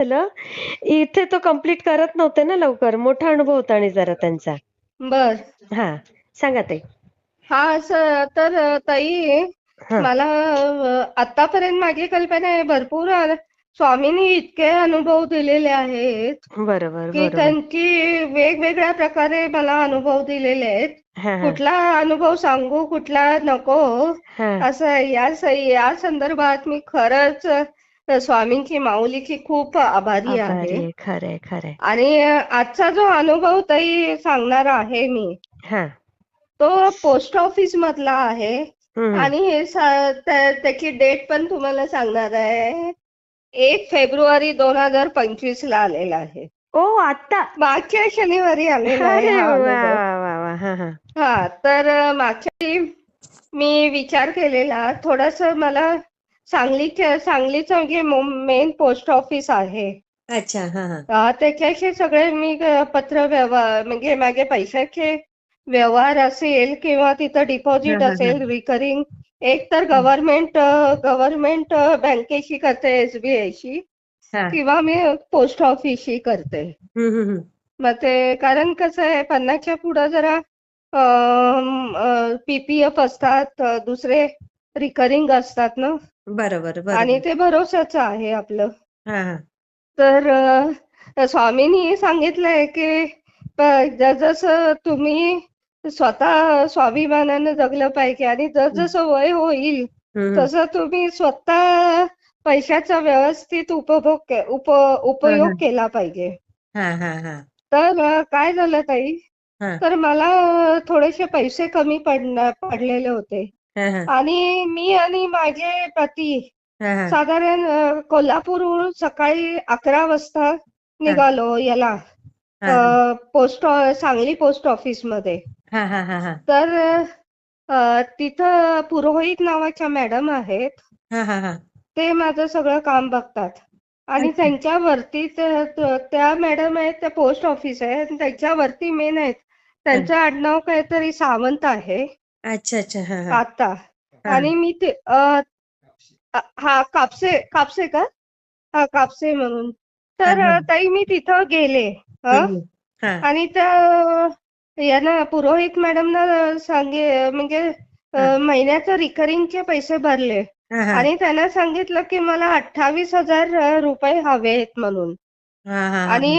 झालं. इथे तो कंप्लीट करत नव्हते ना लवकर. मोठा अनुभव होता आणि जरा त्यांचा. बर. हा सांगा ताई. हा असं तर ताई हा. मला अ, आतापर्यंत माझी कल्पना आहे भरपूर अ, स्वामींनी इतके अनुभव दिलेले आहेत बरोबर की बरोबर. त्यांची वेगवेगळ्या प्रकारे मला अनुभव दिलेले आहेत. हा हा. कुठला अनुभव सांगू कुठला नको हा. असं या स- या संदर्भात मी खरंच अ, स्वामींची माऊलीची खूप आभारी आहे. खरंय खरंय. आणि आजचा जो अनुभव ताई सांगणार आहे मी हा. तो पोस्ट ऑफिस मधला आहे. आणि हे त्याची डेट पण तुम्हाला सांगणार आहे. एक फेब्रुवारी दोन हजार पंचवीस ला आलेला आहे. ओ आता मागच्या शनिवारी आलेला आहे हा तर मागच्या मी विचार केलेला थोडस मला सांगलीच्या सांगलीचं म्हणजे मेन पोस्ट ऑफिस आहे. अच्छा हा हा. त्याच्याशी सगळे मी पत्र व्यवहार म्हणजे माझे पैशाचे व्यवहार असेल किंवा तिथं डिपॉझिट. असेल रिकरिंग एक तर गव्हर्नमेंट गव्हर्नमेंट बँकेशी करते एसबीआयशी किंवा मी पोस्ट ऑफिसशी करते. मग ते कारण कसं आहे पन्नासच्या पुढं जरा पीपीएफ असतात दुसरे रिकरिंग असतात ना? बरोबर आणि बरोबर. ते भरोशाचं आहे आपलं. हा हा. तर अ, स्वामींनी सांगितलंय की प- जसं तुम्ही स्वतः स्वाभिमानानं जगलं पाहिजे आणि जसं वय होईल हम्म. हम्म. तसं तुम्ही स्वतः पैशाचा व्यवस्थित उपभोग के- उप उपयोग हा. केला पाहिजे. हा हा हा. तर अ, काय झालं ताई? हा. तर मला थोडेसे पैसे कमी पडणार पडलेले होते. आणि मी आणि माझे पती साधारण अ, कोल्हापूरहून सकाळी अकरा वाजता निघालो याला अ, पोस्ट ऑ- सांगली पोस्ट ऑफिसमध्ये तर अ, तिथं पुरोहित नावाच्या मॅडम आहेत. ते माझं सगळं काम बघतात. आणि अच्छा. त्यांच्यावरती त- त- त्या मॅडम आहेत त्या पोस्ट ऑफिस आहे आणि त्यांच्यावरती मेन आहेत. त्यांचं आडनाव काहीतरी सावंत आहे. अच्छा अच्छा. हा हा. आता. हा. आणि मी ते अ, अ, हा कापसे कापसे का? हा कापसे म्हणून. तर हा. ताई मी तिथं गेले हं? हा. आणि त्या यांना पुरोहित मॅडमना सांगे म्हणजे अ, हा. महिन्याचं रिकरिंगचे पैसे भरले. हा हा. आणि त्यांना सांगितलं की मला अठ्ठावीस हजार अ, रुपये हवेत म्हणून. हा हा हा. आणि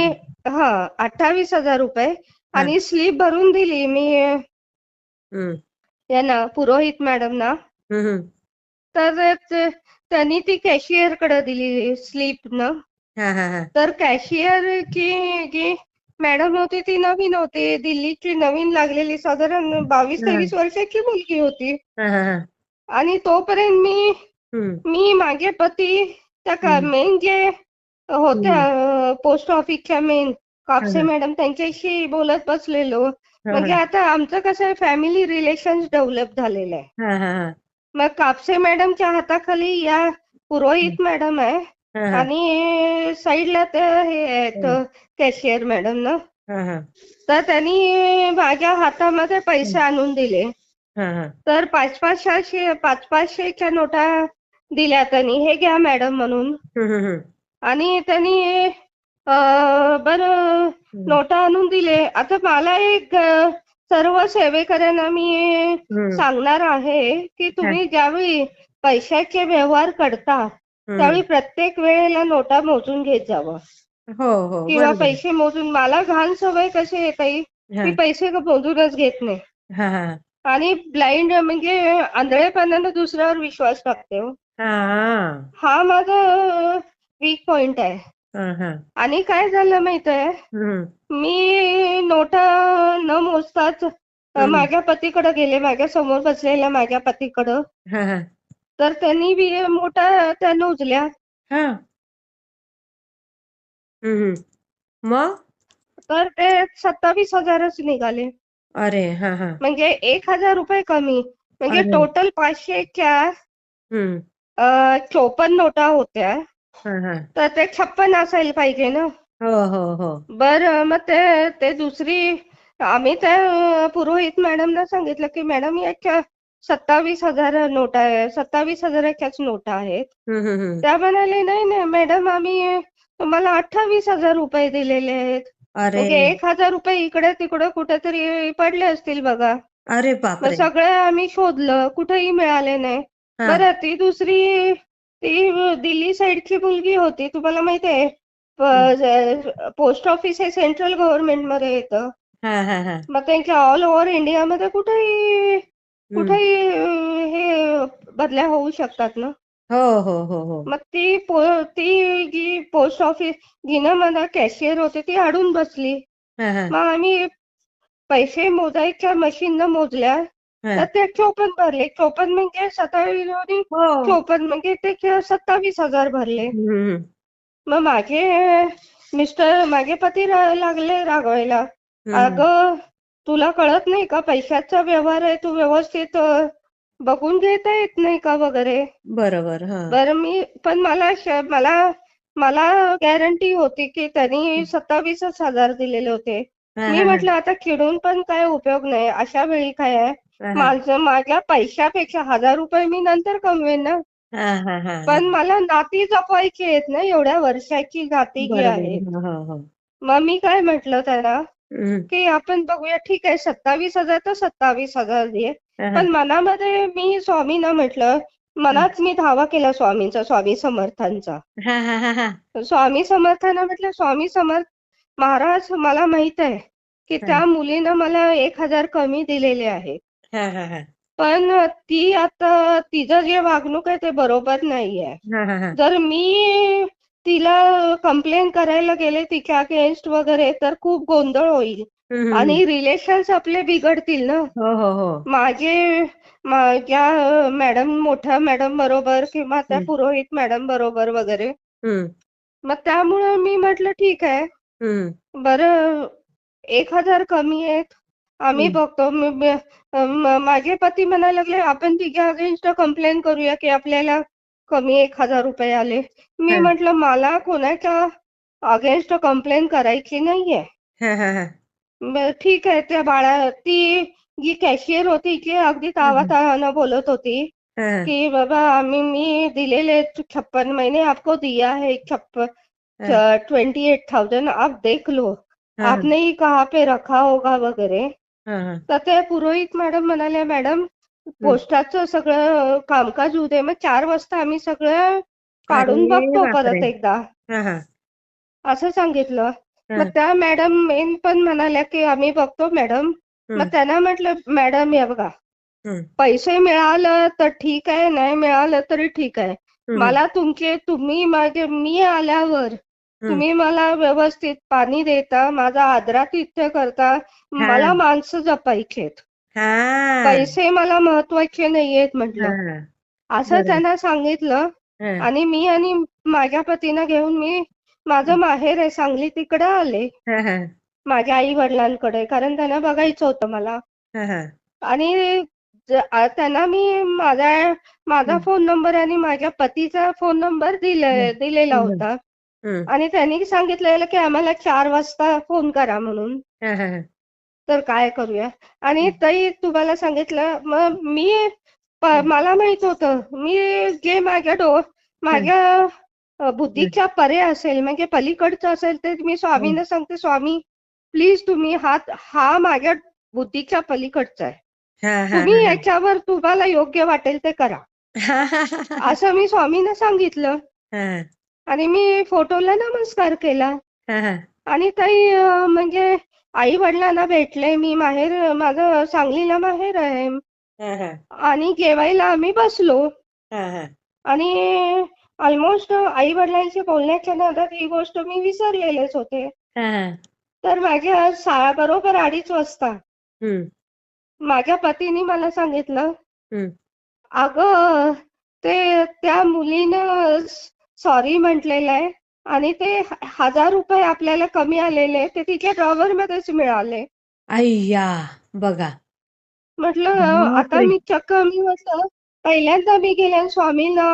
हा अठ्ठावीस हजार रुपये. आणि स्लीप भरून दिली मी. हम्म. यांना पुरोहित हम्म, हम्म. तर त्यांनी ती कॅशियरकडे दिली स्लीप न तर कॅशियर की जी मॅडम होती ती नवीन होती दिल्लीची नवीन लागलेली साधारण बावीस. तेवीस वर्षाची मुलगी होती हा हा हा आणि तोपर्यंत मी. मी माझे पती त्या. मेन जे होत्या पोस्ट ऑफिसच्या मेन कापसे. मॅडम त्यांच्याशी बोलत बसलेलो. हा, म्हणजे. आता आमचं कसं आहे फॅमिली रिलेशन डेव्हलप झालेलं आहे. मग कापसे मॅडमच्या हाताखाली या पुरोहित मॅडम आहे आणि साईडला ते हे आहेत. कॅशियर मॅडम ना. तर त्यांनी माझ्या हातामध्ये पैसे आणून दिले. तर पाच पाचशे पाच पाचशेच्या नोटा दिल्या त्यांनी. हे घ्या मॅडम म्हणून. आणि त्यांनी बरं नोटा आणून दिले. आता मला एक सर्व सेवेकऱ्यांना मी. सांगणार आहे की तुम्ही ज्यावेळी पैशाचे व्यवहार करता. त्यावेळी प्रत्येक वेळेला नोटा मोजून घेत जावं. हो हो किंवा पैसे मोजून मला घाण सवय कशी आहे ताई हा. मी पैसे मोजूनच घेत नाही. हा हा आणि ब्लाइंड म्हणजे आंधळेपणानं दुसऱ्यावर विश्वास टाकते हो. हा माझा वीक पॉइंट आहे. आणि काय झालं माहीत आहे हम्म. मी नोटा न मोजताच. माझ्या पतीकडे गेले माझ्यासमोर बसलेल्या माझ्या पतीकडं. तर त्यांनी बी मोठा त्या हा. हम्म. मग? तर ते सत्तावीस हजारच निघाले. अरे हा हा. म्हणजे एक हजार रुपये कमी. म्हणजे. टोटल पाचशेच्या चोपन्न नोटा होत्या. तर ते छप्पन असायला पाहिजे ना. हो हो हो. बरं मग ते ते दुसरी आम्ही त्या पुरोहित मॅडमना सांगितलं की मॅडम याच्या सत्तावीस हजार नोटा आहे सत्तावीस हजाराच्याच नोटा आहेत. त्या म्हणाले नाही नाही मॅडम आम्ही मला अठ्ठावीस हजार रुपये दिलेले आहेत. अरे. म्हणजे एक हजार रुपये इकडे तिकडे कुठेतरी पडले असतील बघा. अरे सगळे आम्ही शोधलं कुठेही मिळाले नाही. बरं ती दुसरी ती दिल्ली साईडची मुलगी होती तुम्हाला माहिती आहे. पोस्ट ऑफिस हे सेंट्रल गव्हर्नमेंटमध्ये येतं. हा हा हा. मग त्यांच्या ऑल ओव्हर इंडियामध्ये कुठेही. कुठेही हे बदल्या होऊ शकतात ना? हो हो हो हो. मग ती पो ती पोस्ट ऑफिस जिनं मला कॅशियर होते ती अडून बसली. मग आम्ही पैसे मोजायच्या मशीननं मोजल्या. तर ते चोपन्न भरले चोपन्न म्हणजे सत्तावीस हो. चोपन्न म्हणजे ते सत्तावीस हजार भरले. मग माझे मिस्टर माझे पती लागले रागवायला. अगं तुला कळत नाही का पैशाचा व्यवहार आहे? तू व्यवस्थित बघून घेता येत नाही का वगैरे? बरोबर हा. बरं मी पण मला मला मला गॅरंटी होती की त्यांनी सत्तावीसच हजार दिलेले होते. मी म्हटलं आता चिडून पण काय उपयोग नाही. अशा वेळी काय आहे. माझं माझ्या पैशापेक्षा हजार रुपये मी नंतर कमवेन ना. पण मला नाती जपवायची आहेत ना एवढ्या वर्षाची नाती जी आहेत हो, हो, हो. मग मी काय म्हटलं हम्म. की आपण बघूया ठीक आहे सत्तावीस हजार तर सत्तावीस हजार दे. पण मनामध्ये मी स्वामींना म्हटलं मनात मी धावा केला स्वामींचा स्वामी समर्थांचा. स्वामी समर्थांना म्हटलं स्वामी समर्थ महाराज मला माहीत आहे की. त्या मुलीनं मला एक हजार कमी दिलेले आहेत हा, हा, हा. पण ती आता तिचं जे वागणूक आहे ते बरोबर नाहीये हा, हा, हा. जर मी तिला कंप्लेन करायला गेले तिच्या अगेन्स्ट वगैरे तर खूप गोंधळ होईल हम्म, हम्म. आणि रिलेशन्स आपले बिघडतील ना हो हो हो माझे माझ्या मॅडम मोठ्या मॅडम बरोबर किंवा त्या हम्म. पुरोहित मॅडम बरोबर वगैरे हम्म, मग त्यामुळे मी म्हटलं ठीक आहे हम्म. बरं एक हजार कमी आहेत आम्ही हम्म. बघतो माझे पती म्हणायला लागले आपण तिच्या अगेन्स्ट कंप्लेन करूया की आपल्याला कमी एक हज़ार रुपये आले मी हा. म्हटलं मला कोणाच्या अगेन्स्ट कंप्लेन करायची नाहीये हा, हा, हा. ठीक आहे त्या बाळा ती जी कॅशियर होती ती अगदी तावातावानं बोलत होती हा, हा. कि बाबा आम्ही मी दिलेले छप्पन महीने आपको दिया है छप्पन ट्वेंटी एट थाउज़ेंड आप देख लो. आपने ही कहाँ पे रखा होगा वगैरे. तर ते पुरोहित मॅडम म्हणाल्या मॅडम पोस्टाचं सगळं कामकाज उद्या मग चार वाजता आम्ही सगळं काढून बघतो परत. एकदा. असं सांगितलं. मग त्या मॅडम मेन पण म्हणाल्या की आम्ही बघतो मॅडम मग त्यांना म्हटलं मॅडम या बघा. पैसे मिळालं तर ठीक आहे नाही मिळालं तरी ठीक आहे. मला तुमचे तुम्ही माझे मी आल्यावर. तुम्ही मला व्यवस्थित पाणी देता माझा आदरातिथ्य करता मला माणसं जपायचेत हा. पैसे मला महत्त्वाचे नाहीयेत म्हटलं. असं. त्यांना सांगितलं. आणि मी आणि माझ्या पतीनं घेऊन मी माझं माहेर आहे सांगली तिकडे आले. माझ्या आई वडिलांकडे कारण त्यांना बघायचं होतं मला. आणि त्यांना मी माझा माझा. फोन नंबर आणि माझ्या पतीचा फोन नंबर दिले. दिलेला. होता. आणि त्यांनी सांगितलेलं की आम्हाला चार वाजता फोन करा म्हणून. तर काय करूया? आणि. ताई तुम्हाला सांगितलं मग मी मला माहीत होतं मी जे माझ्या डो माझ्या बुद्धीच्या परे असेल म्हणजे पलीकडचं असेल ते मी स्वामींना सांगते स्वामी प्लीज तुम्ही हात हा माझ्या बुद्धीच्या पलीकडचा आहे. तुम्ही. याच्यावर तुम्हाला योग्य वाटेल ते करा. असं मी स्वामींना सांगितलं. आणि मी फोटोला नमस्कार केला. आणि ताई अ, म्हणजे आई वडिलांना भेटले मी माहेर माझं सांगलीला माहेर आहे. आणि जेवायला आम्ही बसलो. आणि ऑलमोस्ट आई वडिलांशी बोलण्याच्या नादात ही गोष्ट मी विसरलेलेच होते. तर माझ्या सा बरोबर अडीच वाजता. माझ्या पतीने मला सांगितलं. अगं ते त्या मुलीनं सॉरी म्हटलेलं आहे. आणि ते हजार रुपये आपल्याला कमी आलेले ते तिच्या ड्रॉवर मध्येच मिळाले. अय्या बघा. म्हटलं आता. मी चक्क मी म्हटलं पहिल्यांदा मी गेले स्वामींना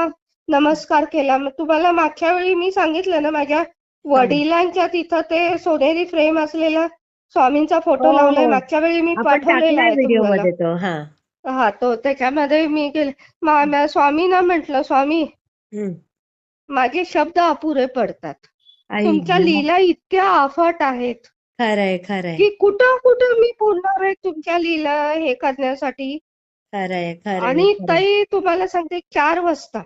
नमस्कार केला. मग तुम्हाला मागच्या वेळी मी सांगितलं ना माझ्या वडिलांच्या तिथं ते सोनेरी फ्रेम असलेला स्वामींचा फोटो हो, लावलाय. मागच्या वेळी मी पाठवलेला आहे तुम्हाला. हा. तो त्याच्यामध्ये मी गेले. स्वामींना म्हटलं स्वामी. माझे शब्द अपुरे पडतात. तुमच्या लीला इतक्या अफाट आहेत. खरंय खरंय. की कुठं कुठं मी पुरणार आहे तुमच्या लीला हे करण्यासाठी खरंय खरंय आणि ताई तुम्हाला सांगते चार वाजता.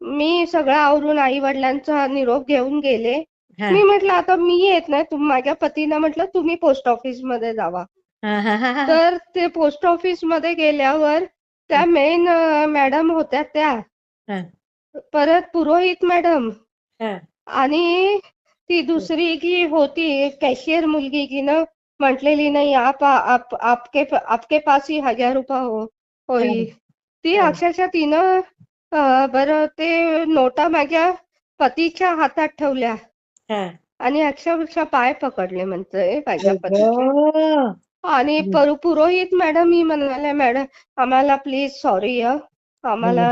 मी सगळं आवरून आई वडिलांचा निरोप घेऊन गेले. मी म्हटलं आता मी येत नाही. तुम माझ्या पतीनं म्हटलं तुम्ही पोस्ट ऑफिसमध्ये जावा. तर ते पोस्ट ऑफिसमध्ये गेल्यावर त्या मेन मॅडम होत्या त्या. परत पुरोहित मॅडम हा. आणि ती दुसरी जी होती कॅशियर मुलगी जिनं म्हटलेली नाही आप आप आपके आपके पास ही हजार रुपये हो होई. ती हा. अक्षरशः तिनं बरं ते नोटा माझ्या पतीच्या हातात ठेवल्या. हा. आणि अक्षरशः पाय पकडले म्हणते माझ्या पतीचे. आणि पुरोहित मॅडम मी म्हणाले मॅडम आम्हाला प्लीज सॉरी आम्हाला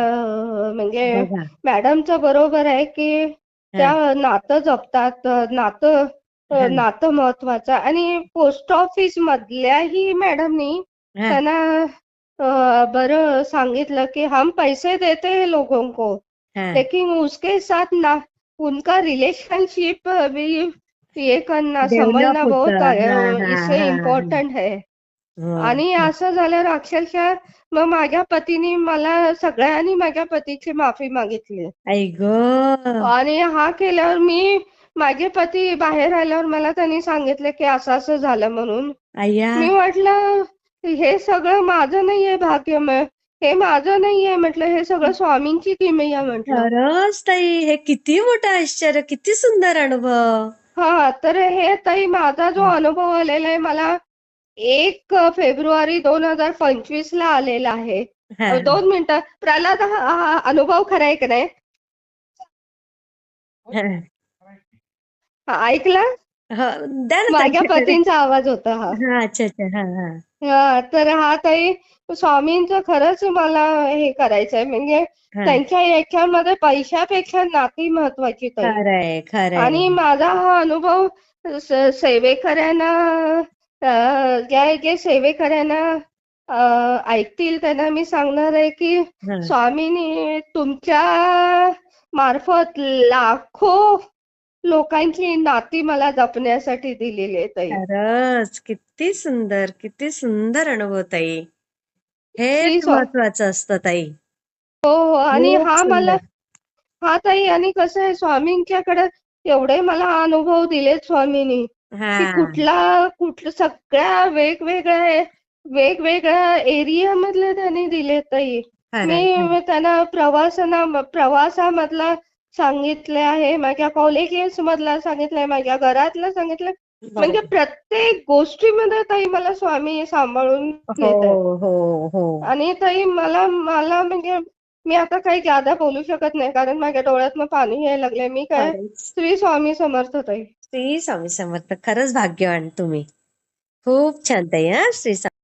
म्हणजे बघा मॅडमचं बरोबर आहे की त्या नातं जपतात नातं हा. नातं महत्वाचं. आणि पोस्ट ऑफिस मधल्याही मॅडमनी हा त्यांना अं, बरं सांगितलं की हम पैसे देते हैं लोगों को हा लेकिन उसके साथ ना उनका रिलेशनशिप भी ये करना Develop समझना बहुत होतं. हा, हा, इससे हा, इम्पॉर्टंट हो. आणि असं झाल्यावर अक्षरशः मग माझ्या पतीने मला सगळ्यांनी माझ्या पतीची माफी मागितली. आई गं. आणि हा केल्यावर मी माझे पती बाहेर आल्यावर मला त्यांनी सांगितले की असं असं झालं म्हणून. मी म्हटलं हे सगळं माझं नाहीये भाग्य हे माझं नाहीये म्हटलं हे सगळं स्वामींची किमया म्हटलं. खरंच ताई हे किती मोठं आश्चर्य किती सुंदर अनुभव. हा तर हे ताई माझा जो अनुभव आलेला आहे मला एक फेब्रुवारी दोन हजार पंचवीस ला आलेला आहे. हा. दोन मिनिटं. प्रल्हाद हा हा अनुभव खरा आहे का नाही? हा. हा, ऐकला? हो, माझ्या ताई. पतींचा आवाज होता हा. हा अच्छा अच्छा हा हा. हा, तर हा ताई स्वामींचं खरंच मला हे करायचंय. म्हणजे हा. त्यांच्या याच्यामध्ये पैशापेक्षा नाती महत्वाची आणि माझा हा अनुभव सेवेकऱ्यांना अं, ज्या जे सेवेकऱ्यांना ऐकतील त्यांना मी सांगणार आहे की हा. स्वामींनी तुमच्या मार्फत लाखो लोकांची नाती मला जपण्यासाठी दिलेली आहे ताई. खरंच. किती सुंदर किती सुंदर अनुभव ताई. स्वा- महत्वाचं असतं ताई. हो हो. आणि हा मला. हा ताई. आणि कसं आहे स्वामींच्याकडे एवढे मला अनुभव दिलेत स्वामींनी. की हा कुठला कुठलं सगळ्या वेगवेगळ्या वेगवेगळ्या एरिया मधले त्यांनी दिले ताई. खरंय मी त्यांना प्रवासना प्रवासामधला सांगितले आहे माझ्या कॉलेजेस मधला सांगितलंय माझ्या घरातलं सांगितलं म्हणजे बरोबर. प्रत्येक गोष्टीमध्ये ताई मला स्वामी सांभाळून हो हो हो. आणि ताई मला मला म्हणजे मी आता काही जादा बोलू शकत नाही कारण माझ्या डोळ्यातनं पाणी यायला लागलंय. मी काय खरंच. श्री स्वामी समर्थ ताई. श्री स्वामी समर्थ. खरंच भाग्यवान तुम्ही. खूप छान ताई हा श्री स्वामी